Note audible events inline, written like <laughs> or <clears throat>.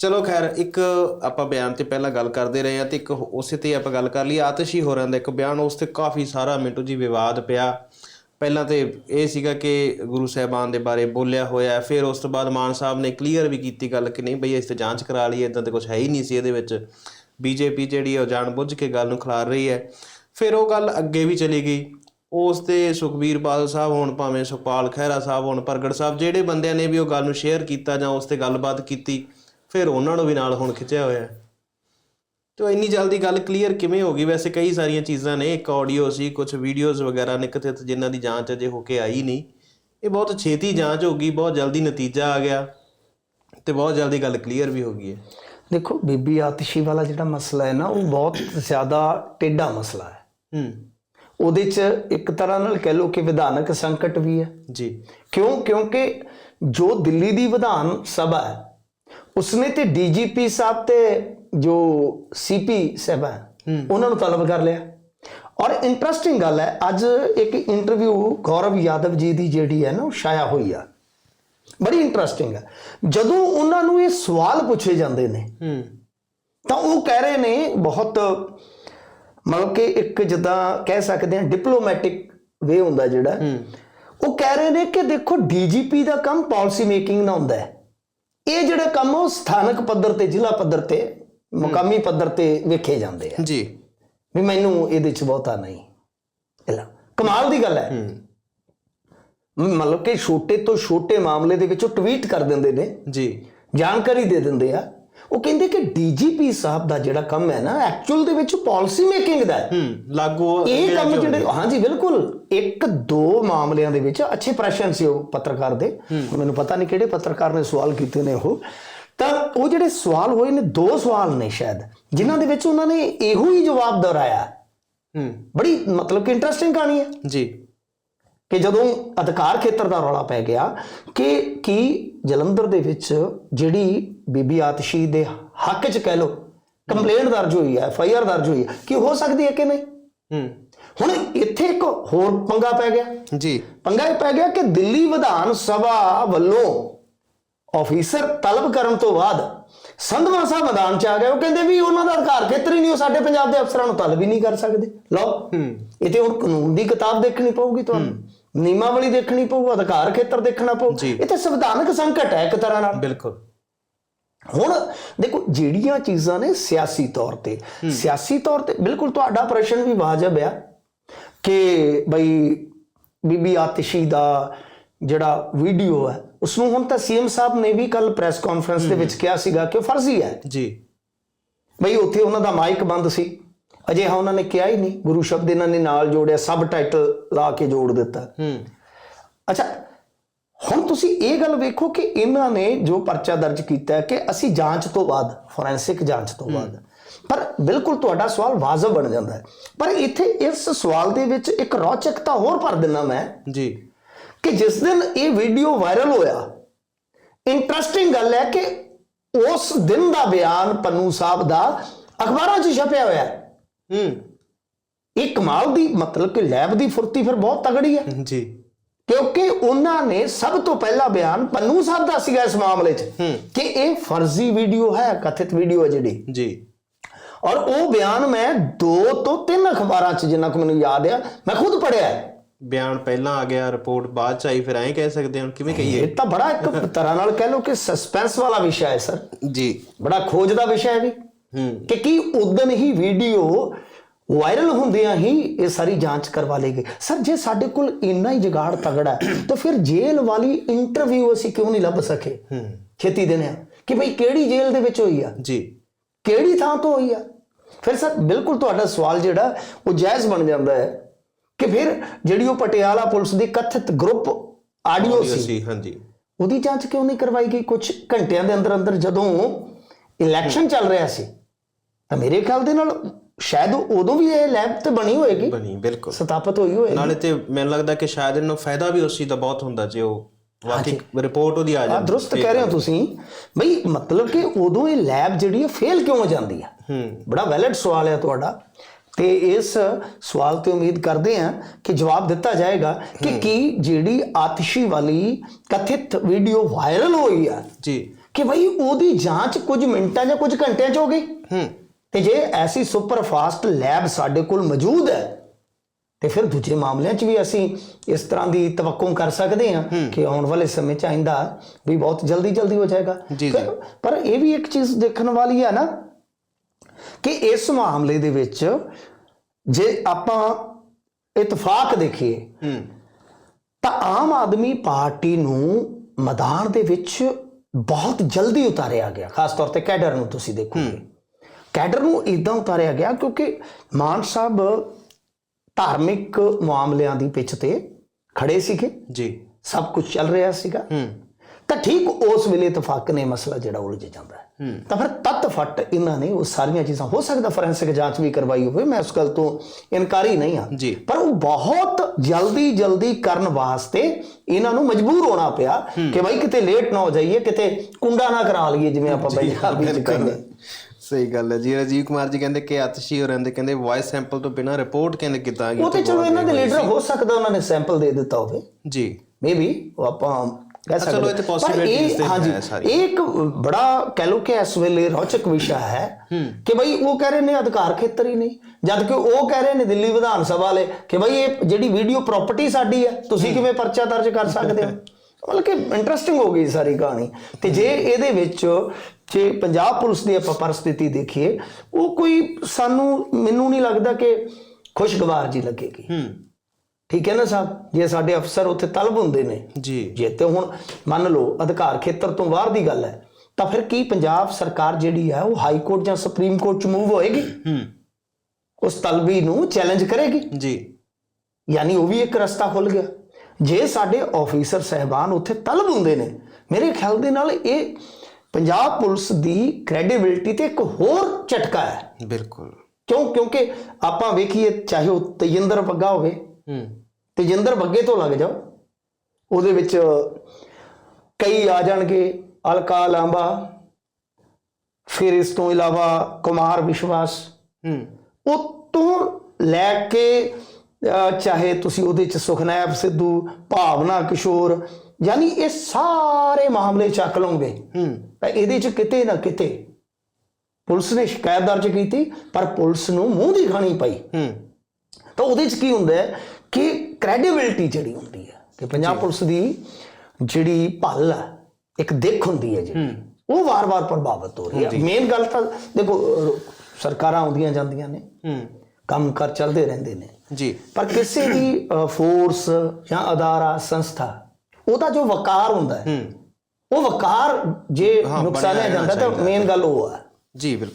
ਚਲੋ ਖੈਰ, ਇੱਕ ਆਪਾਂ ਬਿਆਨ ਤੇ ਪਹਿਲਾਂ ਗੱਲ ਕਰਦੇ ਰਹੇ ਆ ਤੇ ਇੱਕ ਉਸੇ ਤੇ ਆਪਾਂ ਗੱਲ ਕਰ ਲਈ ਆਤਸ਼ੀ ਹੋਰਾਂ ਦਾ ਇੱਕ ਬਿਆਨ, ਉਸ ਤੇ ਕਾਫੀ ਸਾਰਾ ਮਿੰਟੂ ਜੀ ਵਿਵਾਦ ਪਿਆ। ਪਹਿਲਾਂ ਤੇ ਇਹ ਸੀਗਾ ਕਿ ਗੁਰੂ ਸਾਹਿਬਾਨ ਦੇ ਬਾਰੇ ਬੋਲਿਆ ਹੋਇਆ ਫਿਰ ਉਸ ਤੋਂ ਬਾਅਦ ਮਾਨ ਸਾਹਿਬ ਨੇ ਕਲੀਅਰ ਵੀ ਕੀਤੀ ਗੱਲ ਕਿ ਨਹੀਂ ਬਈ ਇਸ ਤੇ ਜਾਂਚ ਕਰਾ ਲਈ ਇਦਾਂ ਤੇ ਕੁਝ ਹੈ ਹੀ ਨਹੀਂ ਸੀ ਇਹਦੇ ਵਿੱਚ। ਬੀਜੇਪੀ ਜਿਹੜੀ ਹੈ ਉਹ ਜਾਣਬੁੱਝ ਕੇ ਗੱਲ ਨੂੰ ਖਿਲਾਰ ਰਹੀ ਹੈ। ਫਿਰ ਉਹ ਗੱਲ ਅੱਗੇ ਵੀ ਚਲੀ ਗਈ। ਉਸ ਤੇ ਸੁਖਬੀਰ ਬਾਦਲ ਸਾਹਿਬ ਹੋਣ, ਭਾਵੇਂ ਸੁਖਪਾਲ ਖਹਿਰਾ ਸਾਹਿਬ ਹੋਣ, ਪ੍ਰਗਟ ਸਾਹਿਬ, ਜਿਹੜੇ ਬੰਦਿਆਂ ਨੇ ਵੀ ਉਹ ਗੱਲ ਨੂੰ ਸ਼ੇਅਰ ਕੀਤਾ ਜਾਂ ਉਸ ਤੇ ਗੱਲਬਾਤ ਕੀਤੀ ਫਿਰ ਉਹਨਾਂ ਨੂੰ ਵੀ ਨਾਲ ਹੁਣ ਖਿੱਚਿਆ ਹੋਇਆ ਤੋ ਇੰਨੀ ਜਲਦੀ ਗੱਲ ਕਲੀਅਰ ਕਿਵੇਂ ਹੋ ਗਈ? ਵੈਸੇ ਕਈ ਸਾਰੀਆਂ ਚੀਜ਼ਾਂ ਨੇ ਇੱਕ ਆਡੀਓ ਸੀ ਕੁਝ ਵੀਡੀਓਜ਼ ਵਗੈਰਾ ਨੇ ਕਿਤੇ ਜਿਨ੍ਹਾਂ ਦੀ ਜਾਂਚ ਅਜੇ ਹੋ ਕੇ ਆਈ ਨਹੀਂ। ਇਹ ਬਹੁਤ ਛੇਤੀ ਜਾਂਚ ਹੋ ਗਈ ਬਹੁਤ ਜਲਦੀ ਨਤੀਜਾ ਆ ਗਿਆ ਤੇ ਬਹੁਤ ਜਲਦੀ ਗੱਲ ਕਲੀਅਰ ਵੀ ਹੋ ਗਈ ਹੈ। ਦੇਖੋ ਬੀਬੀ ਆਤਿਸ਼ੀ ਵਾਲਾ ਜਿਹੜਾ ਮਸਲਾ ਹੈ ਨਾ ਉਹ ਬਹੁਤ ਜ਼ਿਆਦਾ ਟੇਢਾ ਮਸਲਾ ਹੈ। ਹੂੰ। ਉਹਦੇ 'ਚ ਇੱਕ ਤਰ੍ਹਾਂ ਨਾਲ ਕਹਿ ਲਓ ਕਿ ਵਿਧਾਨਕ ਸੰਕਟ ਵੀ ਹੈ। ਜੀ। ਕਿਉਂ? ਕਿਉਂਕਿ ਜੋ ਦਿੱਲੀ ਦੀ ਵਿਧਾਨ ਸਭਾ ਹੈ ਉਸਨੇ ਤੇ ਡੀਜੀਪੀ ਸਾਹਿਬ ਤੇ ਜੋ ਸੀਪੀ ਸਾਹਿਬ ਹੈ ਉਹਨਾਂ ਨੂੰ ਤਲਬ ਕਰ ਲਿਆ। ਔਰ ਇੰਟਰਸਟਿੰਗ ਗੱਲ ਹੈ ਅੱਜ ਇੱਕ ਇੰਟਰਵਿਊ ਗੌਰਵ ਯਾਦਵ ਜੀ ਦੀ ਜਿਹੜੀ ਹੈ ਨਾ ਉਹ ਛਾਇਆ ਹੋਈ ਆ। ਬੜੀ ਇੰਟਰਸਟਿੰਗ ਹੈ। ਜਦੋਂ ਉਹਨਾਂ ਨੂੰ ਇਹ ਸਵਾਲ ਪੁੱਛੇ ਜਾਂਦੇ ਨੇ ਤਾਂ ਉਹ ਕਹਿ ਰਹੇ ਨੇ ਬਹੁਤ ਮਤਲਬ ਕਿ ਇੱਕ ਜਿੱਦਾਂ ਕਹਿ ਸਕਦੇ ਹਾਂ ਡਿਪਲੋਮੈਟਿਕ ਵੇ ਹੁੰਦਾ ਜਿਹੜਾ। ਉਹ ਕਹਿ ਰਹੇ ਨੇ ਕਿ ਦੇਖੋ ਡੀਜੀਪੀ ਦਾ ਕੰਮ ਪਾਲਿਸੀ ਮੇਕਿੰਗ ਦਾ ਹੁੰਦਾ ਹੈ। ਇਹ ਜਿਹੜੇ ਕੰਮ ਉਹ ਸਥਾਨਕ ਪੱਧਰ ਤੇ ਜ਼ਿਲ੍ਹਾ ਪੱਧਰ ਤੇ ਮੁਕਾਮੀ ਪੱਧਰ ਤੇ ਵੇਖੇ ਜਾਂਦੇ ਆ। ਜੀ। ਵੀ ਮੈਨੂੰ ਇਹਦੇ ਚ ਬਹੁਤਾ ਨਹੀਂ। ਇਹਲਾ ਕਮਾਲ ਦੀ ਗੱਲ ਹੈ। ਮਤਲਬ ਕਿ ਛੋਟੇ ਤੋਂ ਛੋਟੇ ਮਾਮਲੇ ਦੇ ਵਿੱਚ ਉਹ ਟਵੀਟ ਕਰ ਦਿੰਦੇ ਨੇ। ਜੀ। ਜਾਣਕਾਰੀ ਦੇ ਦਿੰਦੇ ਆ। ਉਹ ਕਹਿੰਦੇ ਕਿ ਡੀਜੀਪੀ ਸਾਹਿਬ ਦਾ ਜਿਹੜਾ ਕੰਮ ਹੈ ਨਾ ਐਕਚੁਅਲ ਦੇ ਵਿੱਚ ਪਾਲਿਸੀ ਮੇਕਿੰਗ ਦਾ ਹੈ। ਹੂੰ ਲਾਗੂ ਇਹ ਕੰਮ ਜਿਹੜੇ ਹਾਂਜੀ ਬਿਲਕੁਲ। ਇੱਕ ਦੋ ਮਾਮਲਿਆਂ ਦੇ ਵਿੱਚ ਅੱਛੇ ਪ੍ਰਸ਼ਨ ਸੀ ਉਹ ਪੱਤਰਕਾਰ ਦੇ। ਮੈਨੂੰ ਪਤਾ ਨਹੀਂ ਕਿਹੜੇ ਪੱਤਰਕਾਰ ਨੇ ਸਵਾਲ ਕੀਤੇ ਨੇ ਉਹ। ਤਾਂ ਉਹ ਜਿਹੜੇ ਸਵਾਲ ਹੋਏ ਨੇ ਦੋ ਸਵਾਲ ਨੇ ਸ਼ਾਇਦ ਜਿਨ੍ਹਾਂ ਦੇ ਵਿੱਚ ਉਹਨਾਂ ਨੇ ਇਹੋ ਹੀ ਜਵਾਬ ਦੁਹਰਾਇਆ। ਹੂੰ। ਬੜੀ ਮਤਲਬ ਕਿ ਇੰਟਰਸਟਿੰਗ ਕਹਾਣੀ ਹੈ। ਜੀ। ਕਿ ਜਦੋਂ ਅਧਿਕਾਰ ਖੇਤਰ ਦਾ ਰੌਲਾ ਪੈ ਗਿਆ ਕਿ ਕੀ ਜਲੰਧਰ ਦੇ ਵਿੱਚ ਜਿਹੜੀ ਬੀਬੀ ਆਤਸ਼ੀ ਦੇ ਹੱਕ 'ਚ ਕਹਿ ਲੋ ਕੰਪਲੇਂਟ ਦਰਜ ਹੋਈ ਹੈ ਐਫ ਆਈ ਆਰ ਦਰਜ ਹੋਈ ਹੈ ਕੀ ਹੋ ਸਕਦੀ ਹੈ ਕਿ ਨਹੀਂ? ਹੂੰ। ਹੁਣ ਇੱਥੇ ਇੱਕ ਹੋਰ ਪੰਗਾ ਪੈ ਗਿਆ। ਜੀ। ਪੰਗਾ ਇਹ ਪੈ ਗਿਆ ਕਿ ਦਿੱਲੀ ਵਿਧਾਨ ਸਭਾ ਵੱਲੋਂ ਆਫੀਸਰ ਤਲਬ ਕਰਨ ਤੋਂ ਬਾਅਦ ਸੰਧਵਾ ਸਾਹਿਬ ਮੈਦਾਨ ਚ ਆ ਗਏ। ਉਹ ਕਹਿੰਦੇ ਵੀ ਉਹਨਾਂ ਦਾ ਅਧਿਕਾਰ ਖੇਤਰ ਹੀ ਨਹੀਂ ਉਹ ਸਾਡੇ ਪੰਜਾਬ ਦੇ ਅਫਸਰਾਂ ਨੂੰ ਤਲਬ ਹੀ ਨਹੀਂ ਕਰ ਸਕਦੇ। ਲਓ। ਹੂੰ। ਇਹ ਤੇ ਹੁਣ ਕਾਨੂੰਨ ਦੀ ਕਿਤਾਬ ਦੇਖਣੀ ਪਊਗੀ ਤੁਹਾਨੂੰ। ਨਿਯਮਾਵਲੀ ਦੇਖਣੀ ਪਊ ਅਧਿਕਾਰ ਖੇਤਰ ਦੇਖਣਾ ਪਊ। ਇਹ ਤੇ ਸੰਵਿਧਾਨਕ ਸੰਕਟ ਹੈ ਇੱਕ ਤਰ੍ਹਾਂ ਨਾਲ। ਬਿਲਕੁਲ। ਹੁਣ ਦੇਖੋ ਜਿਹੜੀਆਂ ਚੀਜ਼ਾਂ ਨੇ ਸਿਆਸੀ ਤੌਰ ਤੇ ਸਿਆਸੀ ਤੌਰ ਤੇ ਬਿਲਕੁਲ ਤੁਹਾਡਾ ਪ੍ਰਸ਼ਨ ਵੀ ਵਾਜਬ ਆ ਕਿ ਬਈ ਬੀਬੀ ਆਤਿਸ਼ੀ ਦਾ ਜਿਹੜਾ ਵੀਡੀਓ ਹੈ ਉਸ ਨੂੰ ਹੁਣ ਤਾਂ ਸੀਐਮ ਸਾਹਿਬ ਨੇ ਵੀ ਕੱਲ ਪ੍ਰੈਸ ਕਾਨਫਰੰਸ ਦੇ ਵਿੱਚ ਕਿਹਾ ਸੀਗਾ ਕਿ ਉਹ ਫਰਜ਼ੀ ਹੈ। ਜੀ। ਬਈ ਉੱਥੇ ਉਹਨਾਂ ਦਾ ਮਾਈਕ ਬੰਦ ਸੀ। ਅਜੇ ਹਾਂ ਉਹਨਾਂ ਨੇ ਕਿਹਾ ਹੀ ਨਹੀਂ ਗੁਰੂ ਸ਼ਬਦ ਇਹਨਾਂ ਨੇ ਨਾਲ ਜੋੜਿਆ ਸਬ ਟਾਈਟਲ ਲਾ ਕੇ ਜੋੜ ਦਿੱਤਾ। ਹੂੰ। ਅੱਛਾ ਹੁਣ ਤੁਸੀਂ ਇਹ ਗੱਲ ਵੇਖੋ ਕਿ ਇਹਨਾਂ ਨੇ ਜੋ ਪਰਚਾ ਦਰਜ ਕੀਤਾ ਹੈ ਕਿ ਅਸੀਂ ਜਾਂਚ ਤੋਂ ਬਾਅਦ ਫੋਰੈਂਸਿਕ ਜਾਂਚ ਤੋਂ ਬਾਅਦ ਪਰ ਬਿਲਕੁਲ ਤੁਹਾਡਾ ਸਵਾਲ ਵਾਜਬ ਬਣ ਜਾਂਦਾ ਹੈ। ਪਰ ਇੱਥੇ ਇਸ ਸਵਾਲ ਦੇ ਵਿੱਚ ਇੱਕ ਰੌਚਕਤਾ ਹੋਰ ਭਰ ਦਿੰਦਾ ਮੈਂ ਜੀ। ਕਿ ਜਿਸ ਦਿਨ ਇਹ ਵੀਡੀਓ ਵਾਇਰਲ ਹੋਇਆ ਇੰਟਰਸਟਿੰਗ ਗੱਲ ਹੈ ਕਿ ਉਸ ਦਿਨ ਦਾ ਬਿਆਨ ਪੰਨੂ ਸਾਹਿਬ ਦਾ ਅਖਬਾਰਾਂ 'ਚ ਛਪਿਆ ਹੋਇਆ ਹੈ। ਹੂੰ। ਇਹ ਕਮਾਲ ਦੀ ਮਤਲਬ ਕਿ ਲੈਬ ਦੀ ਫੁਰਤੀ ਫਿਰ ਬਹੁਤ ਤਗੜੀ ਹੈ। ਜੀ। ਕਿਉਂਕਿ ਉਹਨਾਂ ਨੇ ਸਭ ਤੋਂ ਪਹਿਲਾ ਬਿਆਨ ਪੰਨੂ ਸਾਹਿਬ ਦਾ ਸੀਗਾ ਇਸ ਮਾਮਲੇ 'ਚ ਕਿ ਇਹ ਫਰਜ਼ੀ ਵੀਡੀਓ ਹੈ ਕਥਿਤ ਵੀਡੀਓ ਹੈ ਜਿਹੜੀ। ਜੀ। ਔਰ ਉਹ ਬਿਆਨ ਮੈਂ ਦੋ ਤੋਂ ਤਿੰਨ ਅਖਬਾਰਾਂ 'ਚ ਜਿੰਨਾ ਕੁ ਮੈਨੂੰ ਯਾਦ ਆ ਮੈਂ ਖੁਦ ਪੜਿਆ ਹੈ। ਬਿਆਨ ਪਹਿਲਾਂ ਆ ਗਿਆ ਰਿਪੋਰਟ ਬਾਅਦ ਚ ਆਈ ਫਿਰ ਐਂ ਕਹਿ ਸਕਦੇ ਹਾਂ ਕਿਵੇਂ ਕਹੀਏ? ਇਹ ਤਾਂ ਬੜਾ ਇੱਕ ਤਰ੍ਹਾਂ ਨਾਲ ਕਹਿ ਲਓ ਕਿ ਸਸਪੈਂਸ ਵਾਲਾ ਵਿਸ਼ਾ ਹੈ ਸਰ। ਜੀ। ਬੜਾ ਖੋਜ ਦਾ ਵਿਸ਼ਾ ਹੈ ਵੀ। ਕਿ ਕੀ ਉਦੋਂ ਹੀ ਵੀਡੀਓ ਵਾਇਰਲ ਹੁੰਦਿਆਂ ਹੀ ਇਹ ਸਾਰੀ ਜਾਂਚ ਕਰਵਾ ਲਈ ਗਈ। ਸਰ ਜੇ ਸਾਡੇ ਕੋਲ ਇੰਨਾ ਹੀ ਜਗਾੜ ਤਗੜਾ ਹੈ <clears throat> ਤਾਂ ਫਿਰ ਜੇਲ੍ਹ ਵਾਲੀ ਇੰਟਰਵਿਊ ਅਸੀਂ ਕਿਉਂ ਨਹੀਂ ਲੱਭ ਸਕੇ? ਛੇਤੀ ਦੇਣਿਆ ਕਿ ਭਈ ਕਿਹੜੀ ਜੇਲ੍ਹ ਦੇ ਵਿੱਚ ਹੋਈ ਆ? ਜੀ। ਕਿਹੜੀ ਥਾਂ ਤੋਂ ਹੋਈ ਆ? ਫਿਰ ਸਰ ਬਿਲਕੁਲ ਤੁਹਾਡਾ ਸਵਾਲ ਜਿਹੜਾ ਉਹ ਜਾਇਜ਼ ਬਣ ਜਾਂਦਾ ਹੈ ਕਿ ਫਿਰ ਜਿਹੜੀ ਉਹ ਪਟਿਆਲਾ ਪੁਲਿਸ ਦੀ ਕਥਿਤ ਗਰੁੱਪ ਆਡੀਓ ਸੀ ਸੀ ਹਾਂਜੀ। ਉਹਦੀ ਜਾਂਚ ਕਿਉਂ ਨਹੀਂ ਕਰਵਾਈ ਗਈ? ਕੁਝ ਘੰਟਿਆਂ ਦੇ ਅੰਦਰ ਅੰਦਰ ਜਦੋਂ ਇਲੈਕਸ਼ਨ ਚੱਲ ਰਿਹਾ ਸੀ ਤਾਂ ਮੇਰੇ ਖਿਆਲ ਦੇ ਨਾਲ ਸ਼ਾਇਦ ਉਦੋਂ ਵੀ ਇਹ ਲੈਬ ਤੇ ਬਣੀ ਹੋਏਗੀ। ਬਣੀ ਬਿਲਕੁਲ। ਸਥਾਪਿਤ ਹੋਈ ਹੋਏਗੀ। ਨਾਲੇ ਤੇ ਮੈਨੂੰ ਲੱਗਦਾ ਕਿ ਸ਼ਾਇਦ ਇਹਨੂੰ ਫਾਇਦਾ ਵੀ ਉਸ ਚੀਜ਼ ਦਾ ਬਹੁਤ ਹੁੰਦਾ ਜੇ ਉਹ ਵਾਕਈ ਰਿਪੋਰਟ ਉਹਦੀ ਆ ਆ ਜਾਂਦੀ ਦਰੁਸਤ ਕਹਿ ਰਹੇ ਹੋ ਤੁਸੀਂ। ਬਈ ਮਤਲਬ ਕਿ ਉਦੋਂ ਇਹ ਲੈਬ ਜਿਹੜੀ ਹੈ ਫੇਲ ਕਿਉਂ ਹੋ ਜਾਂਦੀ ਹੈ ਹੂੰ। ਬੜਾ ਵੈਲਿਡ ਸਵਾਲ ਹੈ ਤੁਹਾਡਾ। ਤੇ ਇਸ ਸਵਾਲ ਤੇ ਉਮੀਦ ਕਰਦੇ ਹਾਂ ਕਿ ਜਵਾਬ ਦਿੱਤਾ ਜਾਏਗਾ ਕਿ ਕੀ ਜਿਹੜੀ ਆਤਿਸ਼ੀ ਵਾਲੀ ਕਥਿਤ ਵੀਡੀਓ ਵਾਇਰਲ ਹੋਈ ਆ ਜੀ। ਕਿ ਭਾਈ ਉਹਦੀ ਜਾਂਚ ਕੁਝ ਮਿੰਟਾਂ ਜਾਂ ਕੁਝ ਘੰਟਿਆਂ 'ਚ ਹੋ ਗਈ? ਹੂੰ। ਤੇ ਜੇ ਐਸੀ ਸੁਪਰ ਫਾਸਟ ਲੈਬ ਸਾਡੇ ਕੋਲ ਮੌਜੂਦ ਹੈ ਤੇ ਫਿਰ ਦੂਜੇ ਮਾਮਲਿਆਂ 'ਚ ਵੀ ਅਸੀਂ ਇਸ ਤਰ੍ਹਾਂ ਦੀ ਤਵੱਕੂ ਕਰ ਸਕਦੇ ਹਾਂ ਕਿ ਆਉਣ ਵਾਲੇ ਸਮੇਂ 'ਚ ਆਇੰਦਾ ਵੀ ਬਹੁਤ ਜਲਦੀ ਜਲਦੀ ਹੋ ਜਾਏਗਾ। ਪਰ- ਇਹ ਵੀ ਇੱਕ ਚੀਜ਼ ਦੇਖਣ ਵਾਲੀ ਹੈ ਨਾ ਕਿ ਇਸ ਮਾਮਲੇ ਦੇ ਵਿੱਚ ਜੇ ਆਪਾਂ ਇਤਫਾਕ ਦੇਖੀਏ ਤਾਂ ਆਮ ਆਦਮੀ ਪਾਰਟੀ ਨੂੰ ਮੈਦਾਨ ਦੇ ਵਿੱਚ ਬਹੁਤ ਜਲਦੀ ਉਤਾਰਿਆ ਗਿਆ ਖਾਸ ਤੌਰ ਤੇ ਕੈਡਰ ਨੂੰ ਤੁਸੀਂ ਦੇਖੋਗੇ। ਕੈਡਰ ਨੂੰ ਇਦਾਂ ਉਤਾਰਿਆ ਗਿਆ ਕਿਉਂਕਿ ਮਾਨ ਸਾਹਿਬ ਧਾਰਮਿਕ ਮਾਮਲਿਆਂ ਦੀ ਪਿੱਛ ਤੇ ਖੜੇ ਸੀਗੇ। ਜੀ। ਸਭ ਕੁਝ ਚੱਲ ਰਿਹਾ ਸੀਗਾ। ਹੂੰ। ਤਾਂ ਠੀਕ ਉਸ ਵੇਲੇ ਇਤਫਾਕ ਨੇ ਮਸਲਾ ਜਿਹੜਾ ਉਲਝ ਜਾਂਦਾ ਹੈ। ਤਾਂ ਫਿਰ ਤੱਤ ਫੱਟ ਇਹਨਾਂ ਨੇ ਉਹ ਸਾਰੀਆਂ ਚੀਜ਼ਾਂ ਹੋ ਸਕਦਾ ਫੋਰੈਂਸਿਕ ਜਾਂਚ ਵੀ ਕਰਵਾਈ ਹੋਵੇ ਮੈਂ ਉਸ ਗੱਲ ਤੋਂ ਇਨਕਾਰੀ ਨਹੀਂ ਹਾਂ। ਪਰ ਉਹ ਬਹੁਤ ਜਲਦੀ ਜਲਦੀ ਕਰਨ ਵਾਸਤੇ ਇਹਨਾਂ ਨੂੰ ਮਜਬੂਰ ਹੋਣਾ ਪਿਆ ਕਿ ਭਾਈ ਕਿਤੇ ਲੇਟ ਨਾ ਹੋ ਜਾਈਏ ਕਿਤੇ ਕੁੰਡਾ ਨਾ ਕਰਾ ਲਈਏ ਜਿਵੇਂ ਆਪਾਂ ਪੰਜਾਬੀ ਚ ਕਹਿੰਦੇ। ਸਹੀ ਗੱਲ ਹੈ। ਜੀ ਰਾਜੀਵ ਕੁਮਾਰ ਜੀ ਕਹਿੰਦੇ ਕਿ ਆਤਸ਼ੀ ਹੋਰਾਂ ਦੇ ਕਹਿੰਦੇ ਵਾਇਸ ਸੈਂਪਲ ਤੋਂ ਬਿਨਾ ਰਿਪੋਰਟ ਕਹਿੰਦੇ ਕਿੱਦਾਂ ਆ ਗਈ ਉਹ ਤੇ ਚਲੋ ਇਹਨਾਂ ਦੇ ਲੀਡਰ ਹੋ ਸਕਦਾ ਉਹਨਾਂ ਨੇ ਸੈਂਪਲ ਦੇ ਦਿੱਤਾ ਹੋਵੇ। ਜੀ। ਮੇਬੀ ਉਹ ਆਪਾਂ ਕਹਿ ਸਕਦੇ ਚਲੋ ਇਹ ਤੇ ਹੈ। ਸਾਰੀ। ਇਹ ਇੱਕ ਬੜਾ ਕਹਿ ਲੋ ਕਿ ਇਸ ਵੇਲੇ ਰੌਚਕ ਵਿਸ਼ਾ ਹੈ ਕਿ ਭਾਈ ਉਹ ਕਹਿ ਰਹੇ ਨੇ ਅਧਿਕਾਰ ਖੇਤਰ ਹੀ ਨਹੀਂ। ਜਦ ਕਿ ਉਹ ਕਹਿ ਰਹੇ ਨੇ ਦਿੱਲੀ ਵਿਧਾਨ ਸਭਾ ਵਾਲੇ ਕਿ ਭਾਈ ਇਹ ਜਿਹੜੀ ਵੀਡੀਓ ਪ੍ਰਾਪਰਟੀ ਸਾਡੀ ਹੈ ਤੁਸੀਂ ਕਿਵੇਂ ਪਰਚਾ ਦਰਜ ਕਰ ਸਕਦੇ ਹੋ? <laughs> ਮਤਲਬ ਕਿ ਇੰਟਰਸਟਿੰਗ ਹੋ ਗਈ ਸਾਰੀ ਕਹਾਣੀ। ਤੇ ਜੇ ਇਹਦੇ ਵਿੱਚ ਜੇ ਪੰਜਾਬ ਪੁਲਿਸ ਦੀ ਆਪਾਂ ਪਰਿਸਥਿਤੀ ਦੇਖੀਏ ਉਹ ਕੋਈ ਸਾਨੂੰ ਮੈਨੂੰ ਨਹੀਂ ਲੱਗਦਾ ਕਿ ਖੁਸ਼ਗਵਾਰ ਜੀ ਲੱਗੇਗੀ। ਹੂੰ। ਠੀਕ ਹੈ ਨਾ ਸਾਹਿਬ? ਜੇ ਸਾਡੇ ਅਫਸਰ ਉੱਥੇ ਤਲਬ ਹੁੰਦੇ ਨੇ। ਜੀ। ਜੇ ਤੇ ਹੁਣ ਮੰਨ ਲਓ ਅਧਿਕਾਰ ਖੇਤਰ ਤੋਂ ਬਾਹਰ ਦੀ ਗੱਲ ਹੈ ਤਾਂ ਫਿਰ ਕੀ ਪੰਜਾਬ ਸਰਕਾਰ ਜਿਹੜੀ ਹੈ ਉਹ ਹਾਈ ਕੋਰਟ ਜਾਂ ਸੁਪਰੀਮ ਕੋਰਟ ਚ ਮੂਵ ਹੋਏਗੀ? ਹੂੰ। ਉਸ ਤਲਬੀ ਨੂੰ ਚੈਲੰਜ ਕਰੇਗੀ? ਜੀ। ਯਾਨੀ ਉਹ ਵੀ ਇੱਕ ਰਸਤਾ ਖੁੱਲ ਗਿਆ। ਜੇ ਸਾਡੇ ਆਫੀਸਰ ਸਹਿਬਾਨ ਉੱਥੇ ਤਲਬ ਹੁੰਦੇ ਨੇ ਮੇਰੇ ਖਿਆਲ ਦੇ ਨਾਲ ਇਹ ਪੰਜਾਬ ਪੁਲਿਸ ਦੀ ਕ੍ਰੈਡੀਬਿਲਿਟੀ ਤੇ ਇੱਕ ਹੋਰ ਝਟਕਾ ਹੈ। ਬਿਲਕੁਲ। ਕਿਉਂ? ਕਿਉਂਕਿ ਆਪਾਂ ਵੇਖੀਏ ਚਾਹੇ ਉਹ ਤੇਜਿੰਦਰ ਬੱਗਾ ਹੋਵੇ ਹੂੰ। ਤੇਜਿੰਦਰ ਬੱਗੇ ਤੋਂ ਲੱਗ ਜਾਓ ਉਹਦੇ ਵਿੱਚ ਕਈ ਆ ਜਾਣਗੇ ਅਲਕਾ ਲਾਂਬਾ ਫਿਰ ਇਸ ਤੋਂ ਇਲਾਵਾ ਕੁਮਾਰ ਵਿਸ਼ਵਾਸ। ਹੂੰ। ਉਹ ਤੋਂ ਲੈ ਕੇ ਚਾਹੇ ਤੁਸੀਂ ਉਹਦੇ ਚ ਸੁਖਨੈਬ ਸਿੱਧੂ ਭਾਵਨਾ ਕਿਸ਼ੋਰ ਯਾਨੀ ਇਹ ਸਾਰੇ ਮਾਮਲੇ ਚੱਕ ਲਓਗੇ ਹੂੰ। ਤਾਂ ਇਹਦੇ ਚ ਕਿਤੇ ਨਾ ਕਿਤੇ ਪੁਲਿਸ ਨੇ ਸ਼ਿਕਾਇਤ ਦਰਜ ਕੀਤੀ ਪਰ ਪੁਲਿਸ ਨੂੰ ਮੂੰਹ ਦੀ ਖਾਣੀ ਪਈ। ਹੂੰ। ਤਾਂ ਉਹਦੇ ਚ ਕੀ ਹੁੰਦਾ ਹੈ ਕਿ ਕ੍ਰੈਡੀਬਿਲਟੀ ਜਿਹੜੀ ਹੁੰਦੀ ਹੈ ਕਿ ਪੰਜਾਬ ਪੁਲਿਸ ਦੀ ਜਿਹੜੀ ਭਲ ਹੈ ਇੱਕ ਦਿੱਖ ਹੁੰਦੀ ਹੈ ਜਿਹੜੀ। ਉਹ ਵਾਰ-ਵਾਰ ਪ੍ਰਭਾਵਿਤ ਹੋ ਰਹੀ ਹੈ। ਮੇਨ ਗੱਲ ਤਾਂ ਦੇਖੋ ਸਰਕਾਰਾਂ ਆਉਂਦੀਆਂ ਜਾਂਦੀਆਂ ਨੇ। ਹੂੰ। ਕੰਮ ਕਰ ਚੱਲਦੇ ਰਹਿੰਦੇ ਨੇ। ਜੀ। ਪਰ ਕਿਸੇ ਵੀ ਫੋਰਸ ਜਾਂ ਅਦਾਰਾ ਸੰਸਥਾ ਉਹਦਾ ਜੋ ਵਕਾਰ ਹੁੰਦਾ ਹੈ ਉਹ ਵਕਾਰ ਜੇ ਨੁਕਸਾਨਿਆ ਜਾਂਦਾ ਤਾਂ ਮੇਨ ਗੱਲ ਉਹ ਹੈ ਜੀ ਬਿਲਕੁਲ।